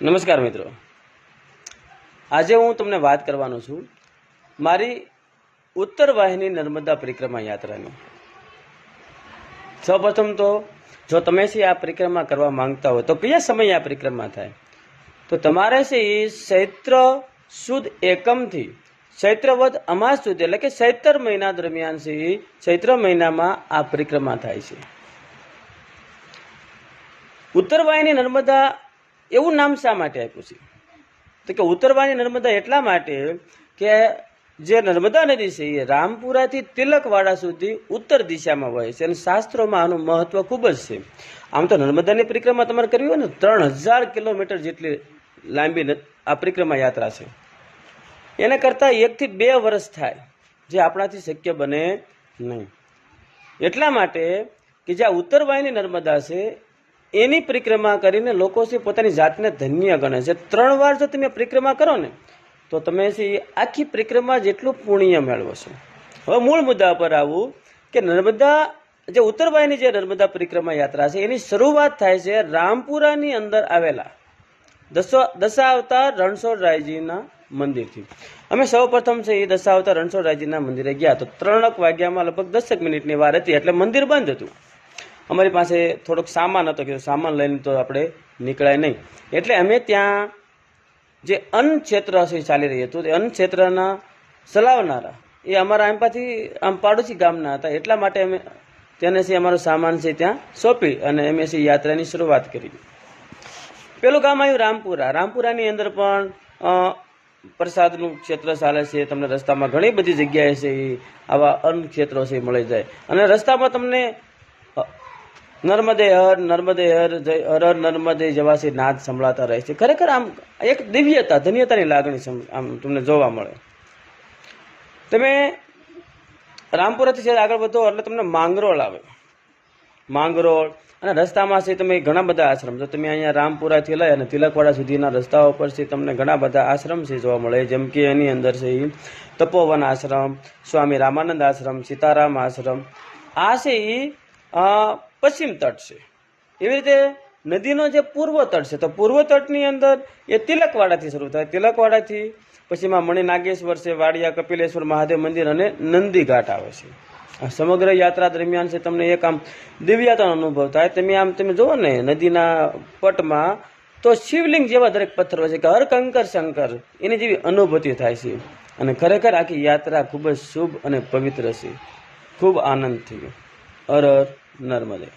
નમસ્કાર મિત્રો. આજે હું તમને વાત કરવાનો છું મારી ઉત્તર વાહિની નર્મદા પરિક્રમા યાત્રાની. સૌપ્રથમ તો જો તમે છે આ પરિક્રમા કરવા માંગતા હો, તો કયા સમયે આ પરિક્રમા થાય? તો તમારે છે એ ચૈત્ર સુદ એકમથી ચૈત્રવદ અમાસ સુધી એટલે કે ચૈત્ર મહિના દરમિયાન છે ચૈત્ર મહિનામાં આ પરિક્રમા થાય છે. ઉત્તરવાહિની નર્મદા એવું નામ શા માટે આપ્યું છે? તો કે ઉત્તરવાહિની નર્મદા એટલા માટે કે જે નર્મદા નદી છે એ રામપુરાથી તિલકવાડા સુધી ઉત્તર દિશામાં વહે છે અને શાસ્ત્રોમાં આનું મહત્વ ખૂબ જ છે. આમ તો નર્મદાની પરિક્રમા તમારે કરવી હોય ને, ત્રણ હજાર કિલોમીટર જેટલી લાંબી આ પરિક્રમા યાત્રા છે. એના કરતાં એકથી બે વર્ષ થાય, જે આપણાથી શક્ય બને નહીં. એટલા માટે કે જ્યાં ઉત્તરવાહિની નર્મદા છે એની પરિક્રમા કરીને લોકો છે પોતાની જાતને ધન્ય ગણે છે. ત્રણ વાર જો તમે પરિક્રમા કરો ને, તો તમે છે આખી પરિક્રમા જેટલું પુણ્ય મેળવો છો. હવે મૂળ મુદ્દા પર આવું કે નર્મદા, જે ઉત્તરબાઈની જે નર્મદા પરિક્રમા યાત્રા છે, એની શરૂઆત થાય છે રામપુરાની અંદર આવેલા દસો દશાવતાર રણછોડરાયજીના મંદિરથી. અમે સૌ પ્રથમ છે એ દશાવતાર રણછોડરાયજીના મંદિરે ગયા તો ત્રણક વાગ્યામાં લગભગ દસેક મિનિટની વાર હતી, એટલે મંદિર બંધ હતું. અમારી પાસે થોડોક સામાન હતો કે સામાન લઈને તો આપણે નીકળાય નહીં. એટલે અમે ત્યાં જે ક્ષેત્ર એ ચાલી રહ્યું હતું. તે ક્ષેત્રના ચલાવનારા. એ અમારા આમ પાછી આમ પાડોશી ગામના હતા. એટલા માટે અમે તેને છે અમારો સામાન છે ત્યાં સોંપી અને અમે છે યાત્રાની શરૂઆત કરી. પેલું ગામ આવ્યું રામપુરા. રામપુરાની અંદર પણ પ્રસાદનું ક્ષેત્ર ચાલે છે. તમને રસ્તામાં ઘણી બધી જગ્યાએ છે આવા અન્ન ક્ષેત્રો છે મળી જાય. અને રસ્તામાં તમને નર્મદે હર નર્મદે હર, જય હર હર, નર્મદે જવાસી નાદ સંભળાતા રહે છે. ખરેખર આમ એક દિવ્યતા, ધન્યતાની લાગણી આમ તમને જોવા મળે. તમે રામપુરાથી જ્યારે આગળ વધો એટલે તમને માંગરોળ આવે. માંગરોળ અને રસ્તામાં છે તમે ઘણા બધા આશ્રમ. જો તમે અહીંયા રામપુરાથી લઈ અને તિલકવાડા સુધીના રસ્તાઓ પર છે તમને ઘણા બધા આશ્રમ છે જોવા મળે. જેમ કે એની અંદર છે તપોવન આશ્રમ, સ્વામી રામાનંદ આશ્રમ, સીતારામ આશ્રમ. આ છે એ પશ્ચિમ તટ છે. એવી રીતે નદીનો જે પૂર્વ તટ છે, તો પૂર્વ તટની અંદર એ તિલકવાડાથી શરૂ થાય. તિલકવાડાથી પછી એમાં મણિ નાગેશ્વર છે, વાડિયા, કપિલેશ્વર, મહાદેવ મંદિર અને નંદી ઘાટ આવે છે. આ સમગ્ર યાત્રા દરમિયાન છે, તમને એક આમ દિવ્યતાનો અનુભવ થાય. તમે આમ, તમે જુઓ ને, નદીના પટમાં તો શિવલિંગ જેવા દરેક પથ્થરો છે કે હર કંકર શંકર, એની જેવી અનુભૂતિ થાય છે. અને ખરેખર આખી યાત્રા ખૂબ જ શુભ અને પવિત્ર છે. ખૂબ આનંદ થયો. હર હર નર્મદે